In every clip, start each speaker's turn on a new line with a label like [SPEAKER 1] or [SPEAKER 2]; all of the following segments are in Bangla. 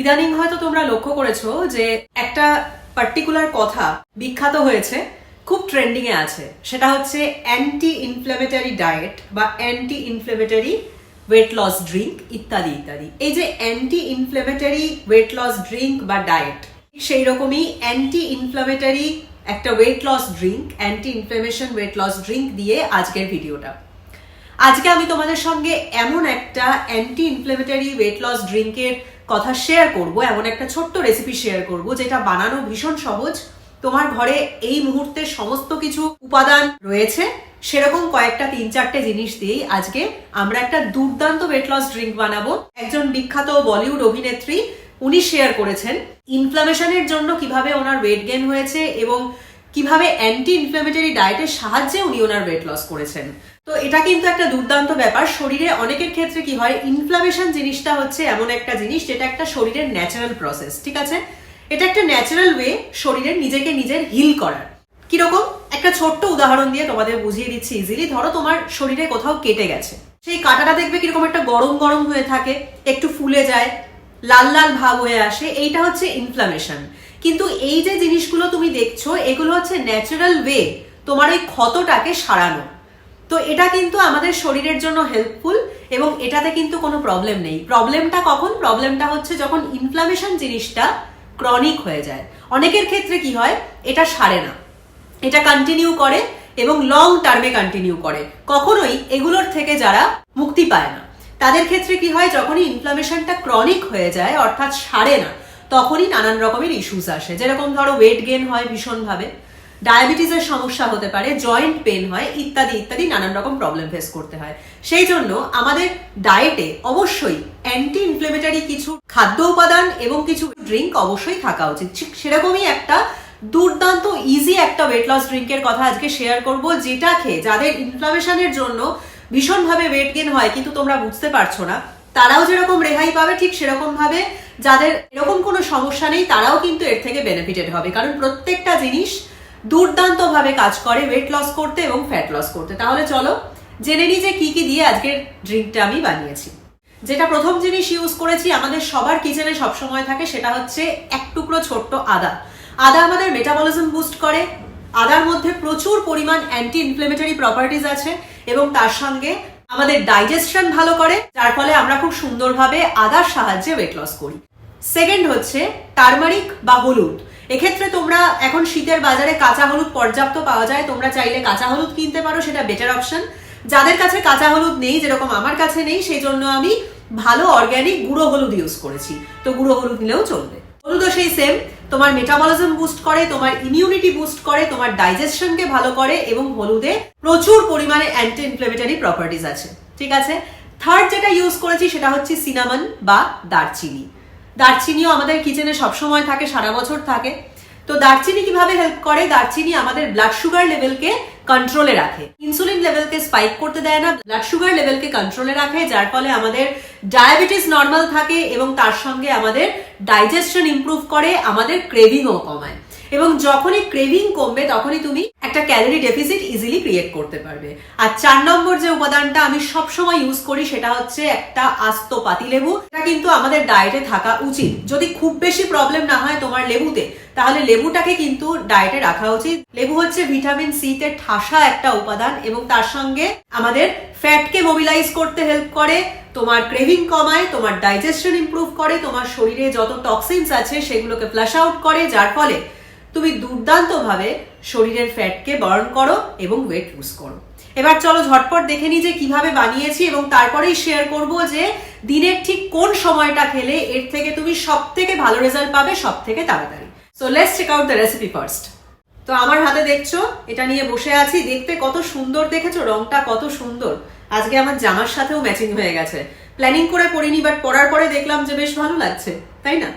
[SPEAKER 1] ইদানিং হয়তো তোমরা লক্ষ্য করেছ যে একটা পার্টিকুলার কথা বিখ্যাত হয়েছে, খুব ট্রেন্ডিং এ আছে। সেটা হচ্ছে অ্যান্টি ইনফ্লেমেটারি ডায়েট বা anti inflammatory weight loss drink ইত্যাদি ইত্যাদি। এই যে anti inflammatory weight loss drink বা ডায়েট সেই রকমই অ্যান্টি ইনফ্লেমেটারি একটা weight loss drink anti inflammation weight loss drink দিয়ে আজকের ভিডিওটা। আজকে আমি তোমাদের সঙ্গে এমন একটা অ্যান্টি ইনফ্লেমেটারি ওয়েট লস ড্রিঙ্কের কথা শেয়ার করব, এমন একটা ছোট্ট রেসিপি শেয়ার করব, যেটা বানানো ভীষণ সহজ। তোমার ঘরে এই মুহূর্তে সমস্ত কিছু উপাদান রয়েছে। সেরকম কয়েকটা তিন চারটে জিনিস দিয়েই আজকে আমরা একটা দুর্দান্ত ওয়েট লস ড্রিঙ্ক বানাবো। একজন বিখ্যাত বলিউড অভিনেত্রী, উনি শেয়ার করেছেন ইনফ্লামেশনের জন্য কীভাবে ওনার ওয়েট গেন হয়েছে এবং কীভাবে অ্যান্টি ইনফ্লামেটরি ডায়েটের সাহায্যে উনি ওনার ওয়েট লস করেছেন। তো এটা কিন্তু একটা দুর্দান্ত ব্যাপার। শরীরে অনেকের ক্ষেত্রে কি হয় ইনফ্লামেশন জিনিসটা হচ্ছে এমন একটা জিনিস যেটা একটা শরীরের ন্যাচারাল প্রসেস ঠিক আছে? এটা একটা ন্যাচারাল ওয়ে শরীরের নিজেকে নিজের হিল করার। কীরকম? একটা ছোট্ট উদাহরণ দিয়ে তোমাদের বুঝিয়ে দিচ্ছি ইজিলি ধরো তোমার শরীরে কোথাও কেটে গেছে। সেই কাঁটাটা দেখবে কীরকম একটা গরম গরম হয়ে থাকে, একটু ফুলে যায়, লাল লাল ভাব হয়ে আসে, এইটা হচ্ছে ইনফ্লামেশন কিন্তু এই যে জিনিসগুলো তুমি দেখছ, এগুলো হচ্ছে ন্যাচারাল ওয়ে তোমার ওই ক্ষতটাকে সারানো। তো এটা কিন্তু আমাদের শরীরের জন্য হেল্পফুল এবং এটাতে কিন্তু কোনো প্রবলেম নেই। প্রবলেমটা কখন? প্রবলেমটা হচ্ছে যখন ইনফ্লামেশন জিনিসটা ক্রনিক হয়ে যায়। অনেকের ক্ষেত্রে কি হয়? এটা সারে না। এটা কন্টিনিউ করে এবং লং টার্মে কন্টিনিউ করে। কখনোই এগুলোর থেকে যারা মুক্তি পায় না। তাদের ক্ষেত্রে কি হয়? যখনই ইনফ্লামেশনটা ক্রনিক হয়ে যায়, অর্থাৎ সারে না, তখনই নানান রকমের ইস্যুস আসে। যেরকম ধরো ওয়েট গেন হয় ভীষণভাবে। ডায়াবেটিসের সমস্যা হতে পারে জয়েন্ট পেন হয়, ইত্যাদি ইত্যাদি নানান রকম প্রবলেম ফেস করতে হয়। সেই জন্য আমাদের ডায়েটে অবশ্যই অ্যান্টি ইনফ্লেমেটারি কিছু খাদ্য উপাদান এবং কিছু ড্রিঙ্ক অবশ্যই থাকা উচিত। ঠিক সেরকমই একটা দুর্দান্ত ইজি একটা ওয়েট লস ড্রিঙ্কের কথা আজকে শেয়ার করব, যেটা খেয়ে যাদের ইনফ্লামেশনের জন্য ভীষণভাবে ওয়েট গেন হয়, কিন্তু তোমরা বুঝতে পারছ না, তারাও যেরকম রেহাই পাবে, ঠিক সেরকম ভাবে যাদের এরকম কোনো সমস্যা নেই, তারাও কিন্তু এর থেকে বেনিফিটেড হবে। কারণ প্রত্যেকটা জিনিস দুর্দান্ত ভাবে কাজ করে ওয়েট লস করতে এবং ফ্যাট লস করতে। তাহলে চলো জেনে নিই যে কি কি দিয়ে আজকের ড্রিঙ্কটা আমি বানিয়েছি। যেটা প্রথম জিনিস ইউজ করেছি, আমাদের সবার কিচেনে সবসময় থাকে, সেটা হচ্ছে এক টুকরো ছোট্ট আদা। আদা আমাদের মেটাবলিজম বুস্ট করে। আদার মধ্যে প্রচুর পরিমাণ অ্যান্টি ইনফ্লেমেটরি প্রপার্টিজ আছে এবং তার সঙ্গে আমাদের ডাইজেশন ভালো করে, যার ফলে আমরা খুব সুন্দরভাবে আদার সাহায্যে ওয়েট লস করি। সেকেন্ড হচ্ছে টারমারিক বা হলুদ। এক্ষেত্রে তোমরা এখন শীতের বাজারে কাঁচা হলুদ পর্যাপ্ত পাওয়া যায়। তোমরা চাইলে কাঁচা হলুদ কিনতে পারো, সেটা বেটার অপশন যাদের কাছে কাঁচা হলুদ নেই, যেরকম আমার কাছে নেই সেই জন্য আমি ভালো অর্গ্যানিক গুঁড়ো হলুদ ইউজ করেছি। তো গুঁড়ো হলুদ নিলেও চলবে। হলুদও সেই সেম তোমার মেটাবলিজম বুস্ট করে, তোমার ইমিউনিটি বুস্ট করে, তোমার ডাইজেশনকে ভালো করে এবং হলুদে প্রচুর পরিমাণে অ্যান্টি ইনফ্লেমেটারি প্রপার্টিজ আছে। ঠিক আছে? থার্ড যেটা ইউজ করেছি, সেটা হচ্ছে সিনামন বা দারচিনি। দারচিনিও আমাদের কিচেনে সবসময় থাকে, সারা বছর থাকে। তো দারচিনি কীভাবে হেল্প করে? দারচিনি আমাদের ব্লাড সুগার লেভেলকে কন্ট্রোলে রাখে। ইনসুলিন লেভেলকে স্পাইক করতে দেয় না ব্লাড সুগার লেভেলকে কন্ট্রোলে রাখে, যার ফলে আমাদের ডায়াবেটিস নর্মাল থাকে এবং তার সঙ্গে আমাদের ডাইজেশন ইম্প্রুভ করে, আমাদের ক্রেভিংও কমায়। এবং যখনই ক্রেভিং কমবে, তখনই তুমি একটা ক্যালোরি ডেফিসিট ইজিলি ক্রিয়েট করতে পারবে। আর চার নম্বর যে উপাদানটা আমি সবসময় ইউজ করি, সেটা হচ্ছে একটা আস্ত পাতিলেবু এটা কিন্তু আমাদের ডায়েটে থাকা উচিত। যদি খুব বেশি প্রবলেম না হয় তোমার লেবুতে, তাহলে লেবুটাকে কিন্তু ডায়েটে রাখা উচিত। লেবু হচ্ছে ভিটামিন সি তে ঠাসা একটা উপাদান এবং তার সঙ্গে আমাদের ফ্যাটকে মোবিলাইজ করতে হেল্প করে, তোমার ক্রেভিং কমায়, তোমার ডাইজেশন ইমপ্রুভ করে, তোমার শরীরে যত টক্সিনস আছে, সেগুলোকে ফ্লাশ আউট করে, যার ফলে তুমি দুর্দান্তভাবে শরীরের ফ্যাটকে বার্ন করো এবং ওয়েট লুজ করো। এবার চলো ঝটপট দেখে নিই যে কীভাবে বানিয়েছি এবং তারপরেই শেয়ার করব যে দিনের ঠিক কোন সময়টা খেলে এর থেকে তুমি সব থেকে ভালো রেজাল্ট পাবে সব থেকে তাড়াতাড়ি। So let's check out the recipe first তো আমার হাতে দেখছ, এটা নিয়ে বসে আছি। দেখতে কত সুন্দর দেখেছ, রংটা কত সুন্দর। আজকে আমার জামার সাথেও ম্যাচিং হয়ে গেছে। প্ল্যানিং করে পড়িনি বাট পরার পরে দেখলাম যে বেশ ভালো লাগছে, তাই না?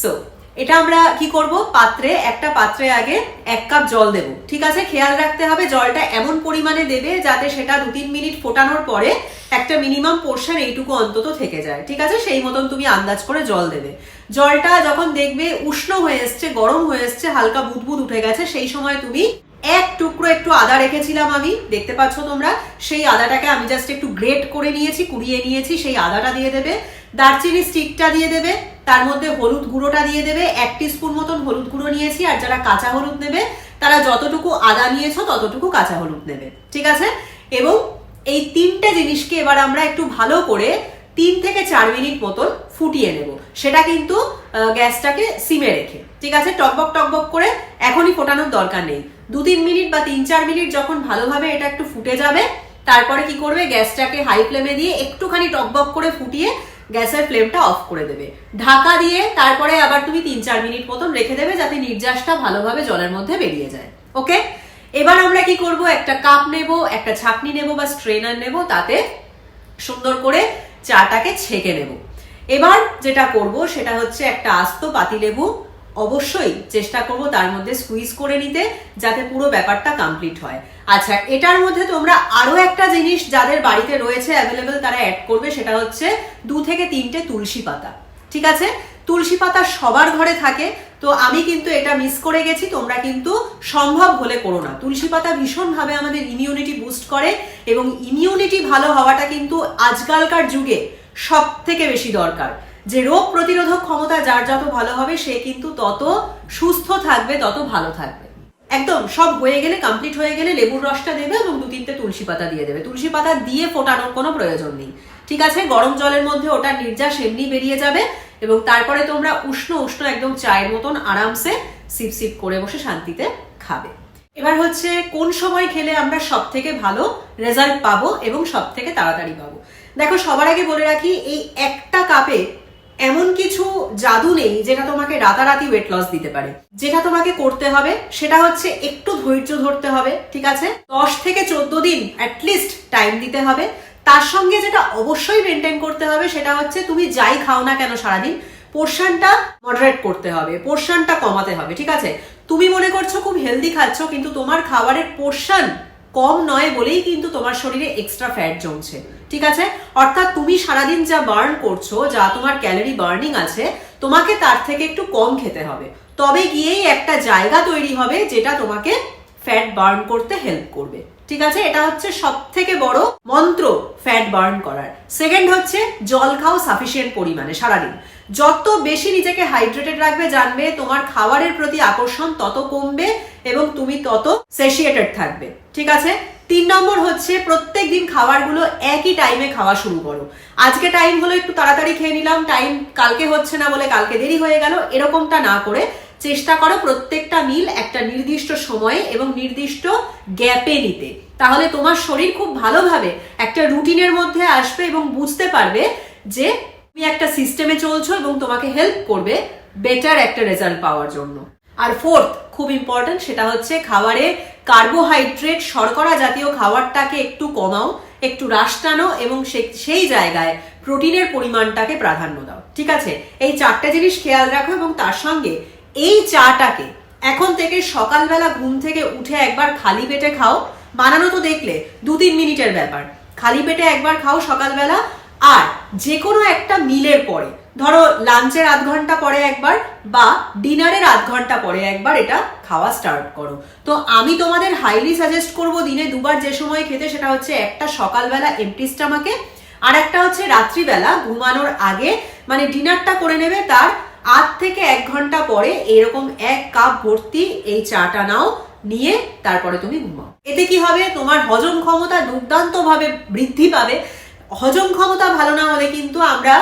[SPEAKER 1] সো এটা আমরা কি করব? পাত্রে, একটা পাত্রে আগে এক কাপ জল দেব। ঠিক আছে? খেয়াল রাখতে হবে, জলটা এমন পরিমাণে দেবে যাতে সেটা দু তিন মিনিট ফোটানোর পরে একটা মিনিমাম পোর্শন এইটুকু অন্তত থেকে যায়। ঠিক আছে? সেই মতন তুমি আন্দাজ করে জল দেবে। জলটা যখন দেখবে উষ্ণ হয়ে এসছে, গরম হয়ে এসছে, হালকা বুদবুদ উঠে গেছে, সেই সময় তুমি এক টুকরো একটু আদা রেখেছিলাম আমি। দেখতে পাচ্ছ তোমরা? সেই আদাটাকে আমি জাস্ট একটু গ্রেট করে নিয়েছি, কুড়িয়ে নিয়েছি, সেই আদাটা দিয়ে দেবে। দারচিনি স্টিকটা দিয়ে দেবে। তার মধ্যে হলুদ গুঁড়োটা দিয়ে দেবে, এক স্পুন মতন হলুদ গুঁড়ো নিয়েছি, আর যারা কাঁচা হলুদ নেবে, তারা যতটুকু আদা নিয়েছো ততটুকু কাঁচা হলুদ নেবে, ঠিক আছে? এবং এই তিনটে জিনিসকে এবার আমরা একটু ভালো করে তিন থেকে চার মিনিট মতন ফুটিয়ে নেব। সেটা কিন্তু গ্যাসটাকে সিমে রেখে, ঠিক আছে? টকবক টকবক করে এখনই ফোটানোর দরকার নেই। দু তিন মিনিট বা তিন চার মিনিট যখন ভালোভাবে এটা একটু ফুটে যাবে, তারপরে কি করবে? গ্যাসটাকে হাই ফ্লেমে দিয়ে একটুখানি টকবক করে ফুটিয়ে গ্যাসের ফ্লেমটা অফ করে দেবে। ঢাকা দিয়ে তারপরে আবার তুমি তিন চার মিনিট মতন রেখে দেবে যাতে নির্যাসটা ভালোভাবে জলের মধ্যে বেরিয়ে যায়। ওকে? এবার আমরা কি করব? একটা কাপ নেব, একটা ছাকনি নেব বা স্ট্রেনার নেব, তাতে সুন্দর করে চাটাকে ছেঁকে নেব। এবার যেটা করব সেটা হচ্ছে একটা আস্ত পাতিলেবু অবশ্যই চেষ্টা করব তার মধ্যে স্কুইজ করে নিতে যাতে পুরো ব্যাপারটা কমপ্লিট হয়। আচ্ছা এটার মধ্যে তোমরা আরও একটা জিনিস যাদের বাড়িতে রয়েছে অ্যাভেলেবেল তারা অ্যাড করবে, সেটা হচ্ছে দু থেকে তিনটে তুলসী পাতা। ঠিক আছে? তুলসী পাতা সবার ঘরে থাকে, তো আমি কিন্তু এটা মিস করে গেছি, তোমরা কিন্তু সম্ভব হলে করো না। তুলসী পাতা ভীষণভাবে আমাদের ইমিউনিটি বুস্ট করে এবং ইমিউনিটি ভালো হওয়াটা কিন্তু আজকালকার যুগে সব থেকে বেশি দরকার। যে রোগ প্রতিরোধক ক্ষমতা যার যত ভালো হবে, সে কিন্তু তত সুস্থ থাকবে, তত ভালো থাকবে। একদম সব হয়ে গেলে কমপ্লিট হয়ে গেলে লেবুর রসটা দেবে এবং দু তিনটে তুলসী পাতা দিয়ে দেবে। তুলসী পাতা দিয়ে ফোটানোর কোনো প্রয়োজন নেই। ঠিক আছে, গরম জলের মধ্যে ওটার নির্যাস এমনি বেরিয়ে যাবে এবং তারপরে তোমরা উষ্ণ উষ্ণ একদম চায়ের মতন আরামসে সিপ সিপ করে বসে শান্তিতে খাবে। এবার হচ্ছে কোন সময় খেলে আমরা সব থেকে ভালো রেজাল্ট পাবো এবং সব থেকে তাড়াতাড়ি পাবো? দেখো, সবার আগে বলে রাখি, এই একটা কাপে এমন কিছু জাদু নেই যেটা তোমাকে রাতারাতি ওয়েট লস দিতে পারে। যেটা তোমাকে করতে হবে, সেটা হচ্ছে একটু ধৈর্য ধরতে হবে, ঠিক আছে? দশ থেকে চোদ্দ দিন অ্যাটলিস্ট টাইম দিতে হবে। তার সঙ্গে যেটা অবশ্যই মেনটেন করতে হবে, সেটা হচ্ছে তুমি যাই খাও না কেন সারাদিন পোর্শনটা মডারেট করতে হবে পোর্শনটা কমাতে হবে, ঠিক আছে? তুমি মনে করছ খুব হেলদি খাচ্ছ, কিন্তু তোমার খাবারের পোর্শন কম নয় বলেই কিন্তু তোমার শরীরে এক্সট্রা ফ্যাট জমছে। ঠিক আছে? অর্থাৎ তুমি সারাদিন যা বার্ন করছ, যা তোমার ক্যালোরি বার্নিং আছে, তোমাকে তার থেকে একটু কম খেতে হবে। তবে গিয়েই একটা জায়গা তৈরি হবে যেটা তোমাকে ফ্যাট বার্ন করতে হেল্প করবে। ঠিক আছে? এটা হচ্ছে সব থেকে বড় মন্ত্র ফ্যাট বার্ন করার। সেকেন্ড হচ্ছে জল খাও সাফিসিয়েন্ট পরিমাণে সারাদিন। যত বেশি নিজেকে হাইড্রেটেড রাখবে, জানবে তোমার খাবারের প্রতি আকর্ষণ তত কমবে এবং তুমি তত সেশিয়েটেড থাকবে। ঠিক আছে? তিন নম্বর হচ্ছে প্রত্যেক দিন খাবারগুলো একই টাইমে খাওয়া শুরু করো। আজকে টাইম হলো একটু তাড়াতাড়ি খেয়ে নিলাম টাইম কালকে হচ্ছে না বলে কালকে দেরি হয়ে গেল, এরকমটা না করে চেষ্টা করো প্রত্যেকটা মিল একটা নির্দিষ্ট সময়ে এবং নির্দিষ্ট গ্যাপে নিতে। তাহলে তোমার শরীর খুব ভালোভাবে একটা রুটিনের মধ্যে আসবে এবং বুঝতে পারবে যে তুমি একটা সিস্টেমে চলছো এবং তোমাকে হেল্প করবে বেটার একটা রেজাল্ট পাওয়ার জন্য। আর ফোর্থ, খুব ইম্পর্টেন্ট সেটা হচ্ছে খাবারে কার্বোহাইড্রেট, শর্করা জাতীয় খাবারটাকে একটু কমাও, একটু হ্রাস টানো এবং সেই জায়গায় প্রোটিনের পরিমাণটাকে প্রাধান্য দাও। ঠিক আছে? এই চারটে জিনিস খেয়াল রাখো এবং তার সঙ্গে এই চাটাকে এখন থেকে সকালবেলা ঘুম থেকে উঠে একবার খালি পেটে খাও। বানানো তো দেখলে দু তিন মিনিটের ব্যাপার। খালি পেটে একবার খাও সকালবেলা, আর যে কোনো একটা মিলের পরে, ধরো লাঞ্চের আধ ঘণ্টা পরে একবার বা ডিনারের আধ ঘণ্টা পরে একবার এটা খাওয়া স্টার্ট করো। তো আমি তোমাদের হাইলি সাজেস্ট করব দিনে দুবার যে সময় খেতে, সেটা হচ্ছে একটা সকালবেলা এমটি স্টামাকে আর একটা হচ্ছে রাত্রিবেলা ঘুমানোর আগে মানে ডিনারটা করে নেবে তার আধ থেকে এক ঘণ্টা পরে এরকম এক কাপ ভর্তি এই চাটা নাও, নিয়ে তারপরে তুমি ঘুমাও। এতে কি হবে? তোমার হজম ক্ষমতা দুর্দান্ত ভাবে বৃদ্ধি পাবে। হজম ক্ষমতা ভালো না হলে কিন্তু আমরা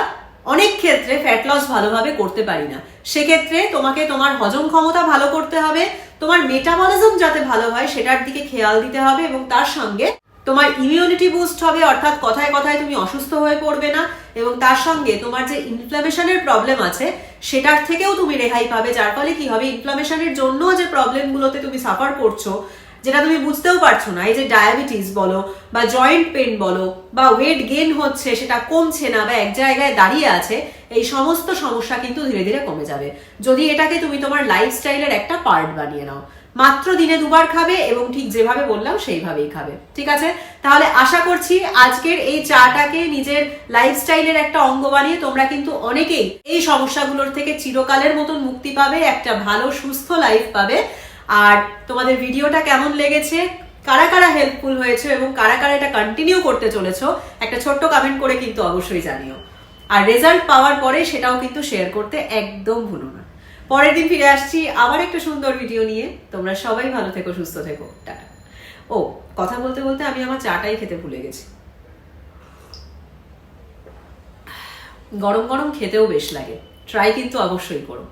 [SPEAKER 1] অনেক ক্ষেত্রে ফ্যাট লস ভালোভাবে করতে পারি না। সেক্ষেত্রে তোমাকে তোমার হজম ক্ষমতা ভালো করতে হবে। তোমার মেটাবলিজম যাতে ভালো হয়, সেটার দিকে খেয়াল দিতে হবে এবং তার সঙ্গে তোমার ইমিউনিটি বুস্ট হবে, অর্থাৎ কথায় কথায় তুমি অসুস্থ হয়ে পড়বে না, এবং তার সঙ্গে তোমার যে ইনফ্লামেশনের প্রবলেম আছে, সেটার থেকেও তুমি রেহাই পাবে, যার ফলে কি হবে ইনফ্লামেশনের জন্য যে প্রবলেমগুলোতে তুমি সাফার করছ, যেটা তুমি বুঝতেও পারছ না, এই যে ডায়াবেটিস বলো, বা জয়েন্ট পেন বলো, বা ওয়েট গেন হচ্ছে, সেটা কমছে না, বা এক জায়গায় দাঁড়িয়ে আছে, এই সমস্ত সমস্যা কিন্তু ধীরে ধীরে কমে যাবে। যদি এটাকে তুমি তোমার লাইফস্টাইলের একটা পার্ট বানিয়ে নাও মাত্র দিনে দুবার খাবে এবং ঠিক যেভাবে বললাম সেইভাবেই খাবে। ঠিক আছে? তাহলে আশা করছি আজকের এই চাটাকে নিজের লাইফস্টাইলের একটা অঙ্গ বানিয়ে তোমরা কিন্তু অনেকেই এই সমস্যাগুলোর থেকে চিরকালের মতন মুক্তি পাবে, একটা ভালো, সুস্থ লাইফ পাবে। আর তোমাদের ভিডিওটা কেমন লেগেছে, কারা কারা হেল্পফুল হয়েছে এবং কারা কারা এটা কন্টিনিউ করতে চলেছো, একটা ছোট্ট কমেন্ট করে কিন্তু অবশ্যই জানিও। আর রেজাল্ট পাওয়ার পরে সেটাও কিন্তু শেয়ার করতে একদম ভুলো না। পরের দিন ফিরে আসছি আবার একটা সুন্দর ভিডিও নিয়ে। তোমরা সবাই ভালো থেকো, সুস্থ থেকো। টাটা। ও, কথা বলতে বলতে আমি আমার চাটাই খেতে ভুলে গেছি। গরম গরম খেতেও বেশ লাগে। ট্রাই কিন্তু অবশ্যই করো।